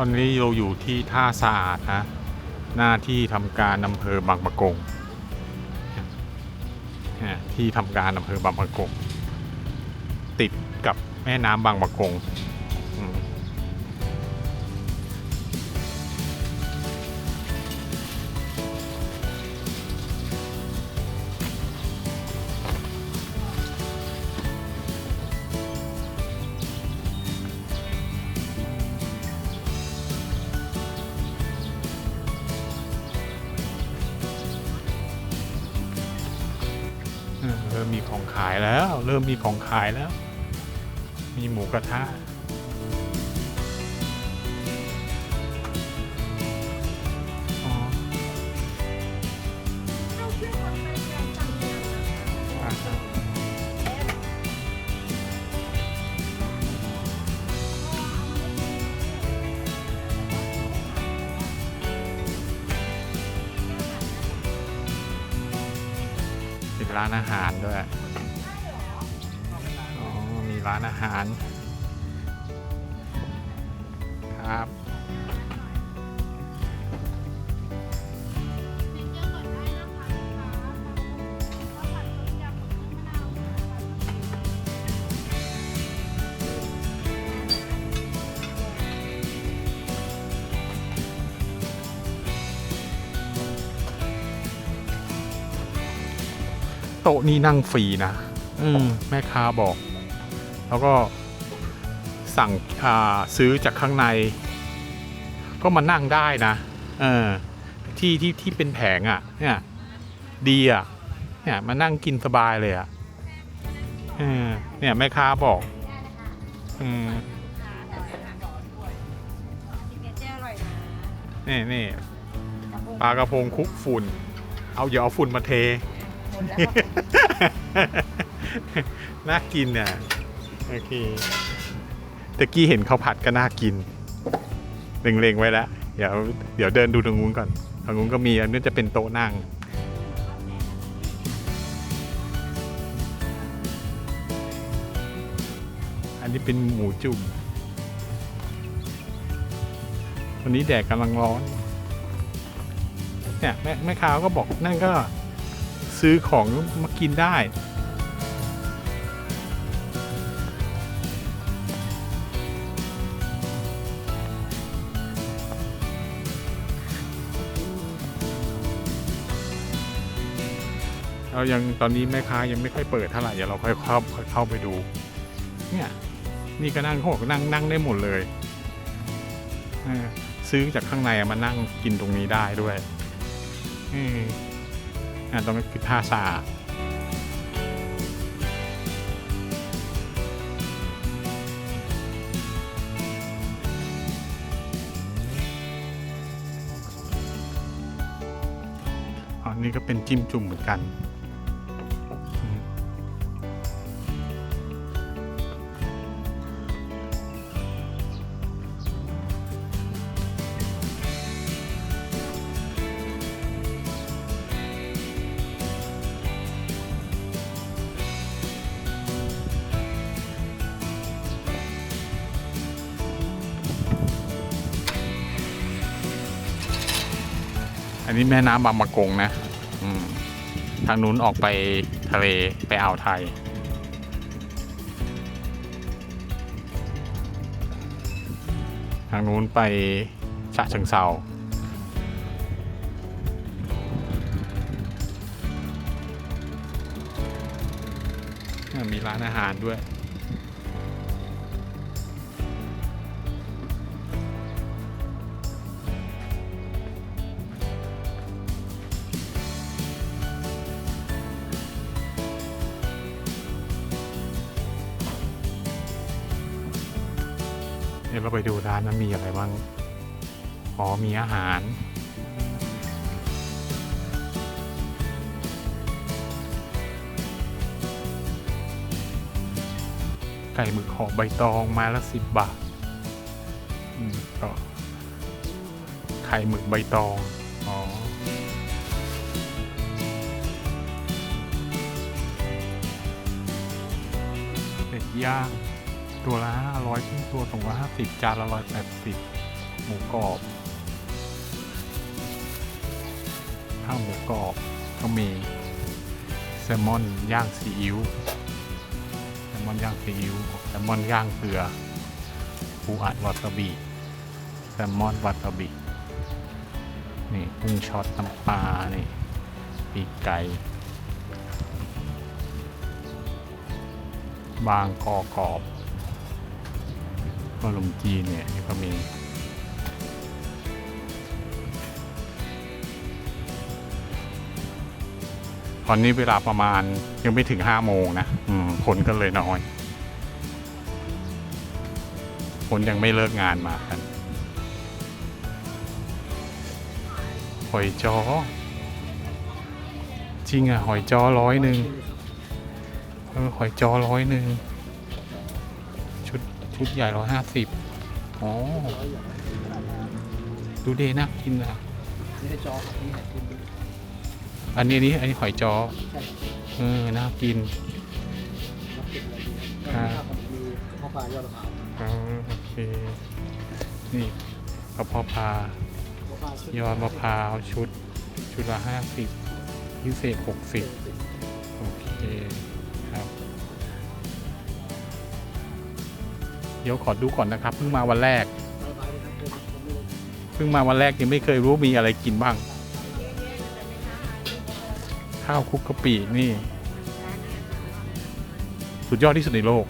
ตอนนี้เราอยู่ที่ท่าสะอาดนะ หน้าที่ทำการอำเภอบางปะกงเนี่ที่ทำการอำเภอบางปะกง ติดกับแม่น้ำบางปะกง เริ่มมีของขายแล้ว มีหมูกระทะอ๋ออ่าฮะเป็นร้านอาหารด้วย ร้านอาหารครับโต๊ะนี้นั่งฟรีนะ อืม แม่ค้าบอก แล้วก็สั่งอ่าซื้อจากข้างใน ก็มานั่งได้นะเออที่ที่ที่เป็นแผงอะ่ะ เนี่ย ดีอะ่ะ เนี่ยมานั่งกินสบายเลยอะ่ะเออเนี่ยแม่ค้าบอกอืมนี่นี่ปลากระพงคลุกฝุ่น เอาอย่าเอาฝุ่นมาเท น่ากินเนี่ย โอเคตะกี้เห็นข้าวผัดก็น่ากินเล็งๆไว้แล้ว เดี๋ยวเดี๋ยวเดินดูตรงนู้นก่อนตรงนู้นก็มีอันนี้จะเป็นโต๊ะนั่งอันนี้เป็นหมูจุ่มวันนี้แดดกำลังร้อนเนี่ยแม่แม่ค้าก็บอกนั่นก็ซื้อของมากินได้ เรายังตอนนี้แม่ค้ายังไม่ค่อยเปิดเท่าไหร่เดี๋ยวเราค่อยเข้าค่อยเข้าไปดู เนี่ยนี่ก็นั่งเขาบอกนั่งนั่งได้หมดเลยซื้อจากข้างในมานั่งกินตรงนี้ได้ด้วยอออ่าตรงนี้คือท่าซาอ๋อนี่ก็เป็นจิ้มจุ่มเหมือนกัน นนี้แม่น้ำบางปะกงนะทางนู้นออกไปทะเลไปอ่าวไทย ทางนู้นไปฉะเชิงเซาอ่ามีร้านอาหารด้วย เราไปดูร้านนั้นมีอะไรบ้าง อ๋อ มีอาหาร ไก่หมึกห่อใบตองม้ละสิบบาท อืม ก็ไข่หมึกใบตอง อ๋อเป็ดย่าง ตัวละห้าร้อยชิ้นตัวสองร้อยห้าสิบจานละร้อยแปดสิบหมูกรอบข้าวหมูกรอบก็มีแซลมอนย่างซีอิ๊วแซลมอนย่างซีอิ๊วแซลมอนย่างเกลือปูอัดวาซาบิแซลมอนวาซาบินี่กุ้งช็อตน้ำปลานี่ปีกไก่บางกอกรอบ ขนมจีนเนี่ยก็มีตอนนี้เวลาประมาณยังไม่ถึงห้าโมงนะคนก็เลยน้อย คนยังไม่เลิกงานมากันหอยจอ จริงอะหอยจอร้อยหนึ่งหอยจอร้อยหนึ่ง ชุดชุดใหญ่ร้อยห้าสิบอ๋อ ดูเดน่ากินอะนี่ให้จอครับนี่ให้กินอันนี้อันนี้อันนี้หอยจอใช่เออน่ากินรับกินอะไรดีครัครับบมีข้าวปลายอดมะพร้าวอ๋อโอเค นี่กระเพาะปลาข้าวปลาชุดยอดมะพร้าวชุด ชุดละห้าสิบพิเศษหกสิบโอเค ดี๋ยวขอดูก่อนนะครับเพิ่งมาวันแรกเพิ่งมาวันแรกยังไม่เคยรู้มีอะไรกินบ้าง ข้าวคุกกะปินี่ สุดยอดที่สุดในโลก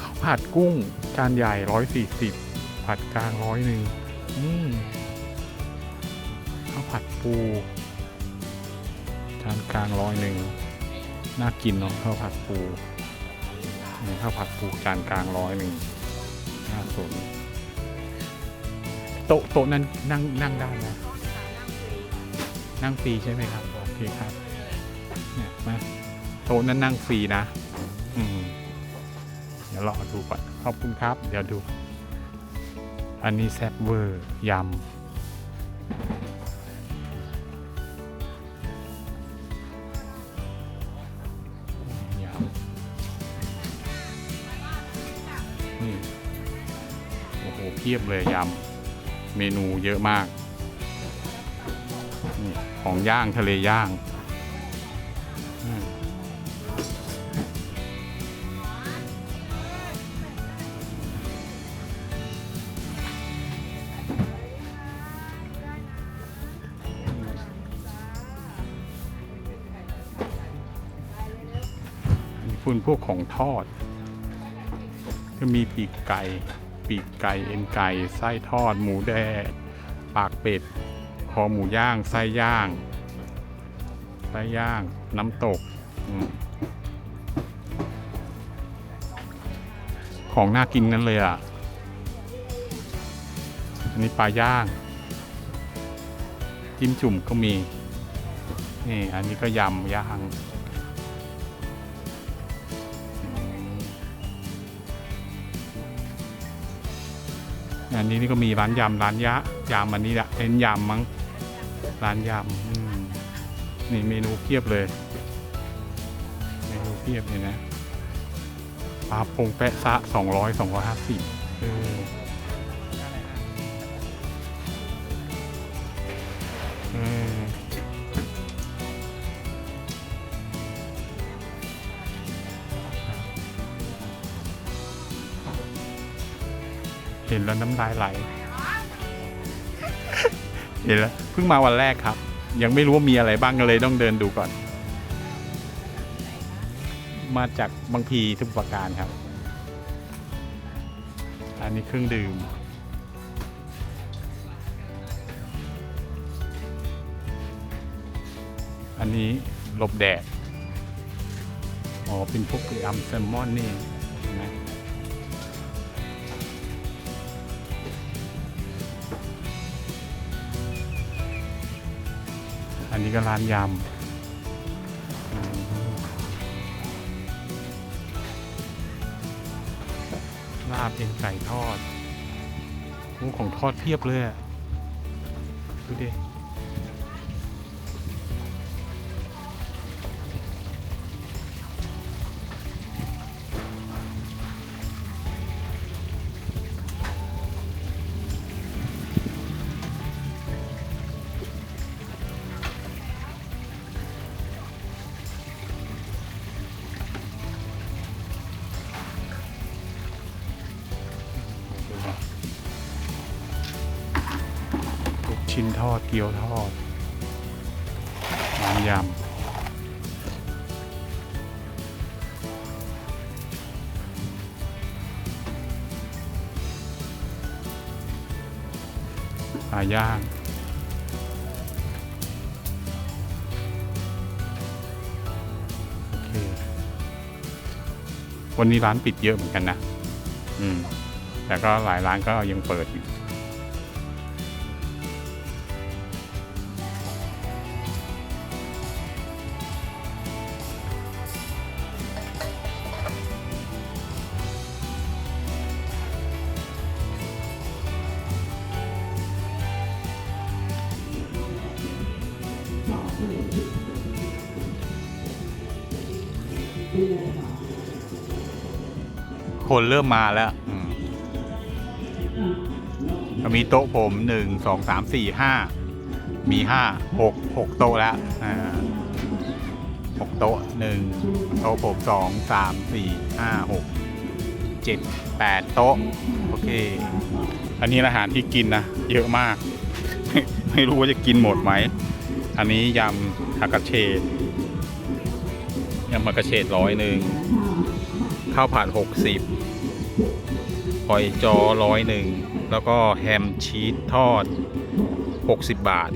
ข้าผัดกุ้งจานใหญ่ร้อยสี่สิบผัดกลางร้อยหนึ่งข้าวผัดปู จานกลางร้อยหนึ่ง น่ากินเนาะข้าวผัดปูนี่ข้าวผัดปูจานกลางร้อยหนึ่งน่าสนโต๊ะโต๊ะนั้นนั่งนั่งได้นะนั่งฟรีใช่ไหมครับ โอเคครับ เนี่ยมาโต๊ะนั้นนั่งฟรีนะ อืม เดี๋ยวรอดูก่อนขอบคุณครับ เดี๋ยวดู อันนี้แซ่บเวอร์ยำ พียบเลยยำเมนูเยอะมากนี่ของย่างทะเลย่างอืมมีคุณพวกของทอด ก็มีปีกไก่ ปีกไก่เอ็นไก่ ไส้ทอด หมูแดด ปากเป็ด คอหมูย่าง ไส้ย่าง ไส้ย่าง น้ำตกอของน่ากินนั้นเลยอะ อันนี้ปลาย่าง จิ้มจุ่มก็มี นี่ อันนี้ก็ยำย่าง อันนี้นี่ก็มีร้านยำร้านยะยำอันนี้แหละเน้นยำมั้งร้านยำอืมนี่เมนูเพียบเลย เมนูเพียบเลยนะปลาพงแปะซะสองร้อยสองร้อยห้าสิบเออ เห็นแล้วน้ำลายไหล เห็นแล้วเพิ่งมาวันแรกครับ ยังไม่รู้ว่ามีอะไรบ้างก็เลยต้องเดินดูก่อน มาจากบางพีทุกประการครับ อันนี้เครื่องดื่มอันนี้หลบแดด อ๋อ เป็นพวกยำแซลมอนนี่ันนี้ก็ร้านยำลาบเอ็นไก่ทอดของทอดเพียบเลยดูดิ ชิ้นทอดเกี๊ยวทอดน้ำยำปลาย่าง โอเค วันนี้ร้านปิดเยอะเหมือนกันนะ อืม แต่ก็หลายร้านก็ยังเปิดอยู่ คนเริ่มมาแล้วมก็มีโต๊ะผมหนึ่งสองสามสี่ห้ามีห้าหกหกโต๊ะแล้วหกโต๊ะหนึ่งโต๊ะผมสองสามสี่ห้าหกเจ็ดแปดโต๊ะ โอเค อันนี้อาหารที่กินนะ เยอะมาก ไม่รู้ว่าจะกินหมดไหม อันนี้ยำผักกะเฉดยำผักกะเฉดร้อยหนึ่งข้าวผัดหกสิบ หอยจอร้อยหนึ่งแล้วก็แฮมชีสทอด 60 บาท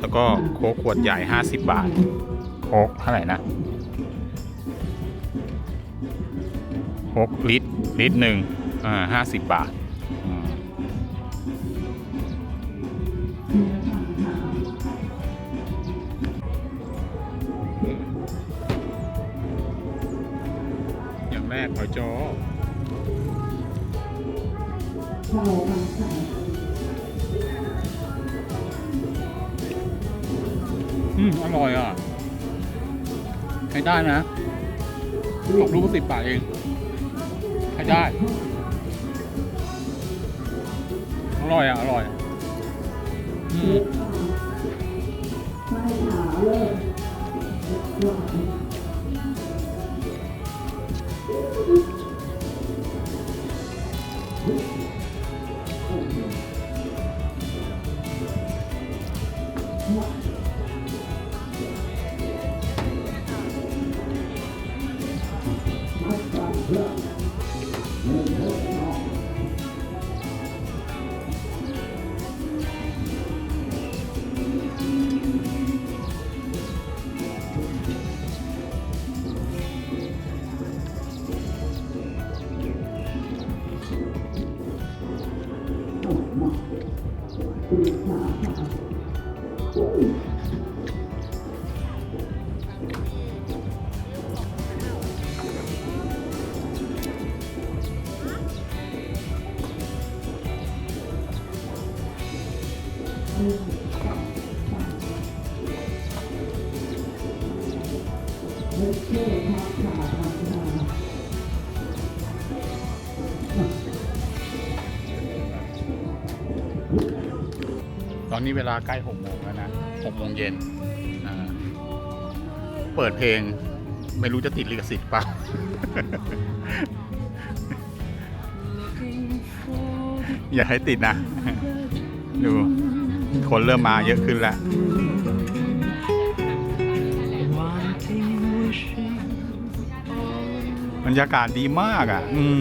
แล้วก็โค้กขวดใหญ่ 50 บาท โค้กเท่าไหร่นะโค้กลิตรลิตรหนึ่งอ่าห้าสิบบาท อืมอร่อยอะใช้ได้นะตกลูกสิบบาทเองใช้ได้ อร่อยอะ อร่อยอืม ตอนนี้เวลาใกล้หกโมงแล้วนะหกโมงเย็น เปิดเพลงไม่รู้จะติดลิขสิทธิ์เปล่าอย่าให้ติดนะ ดู คนเริ่มมาเยอะขึ้นแล้ว บรรยากาศดีมากอะ อืม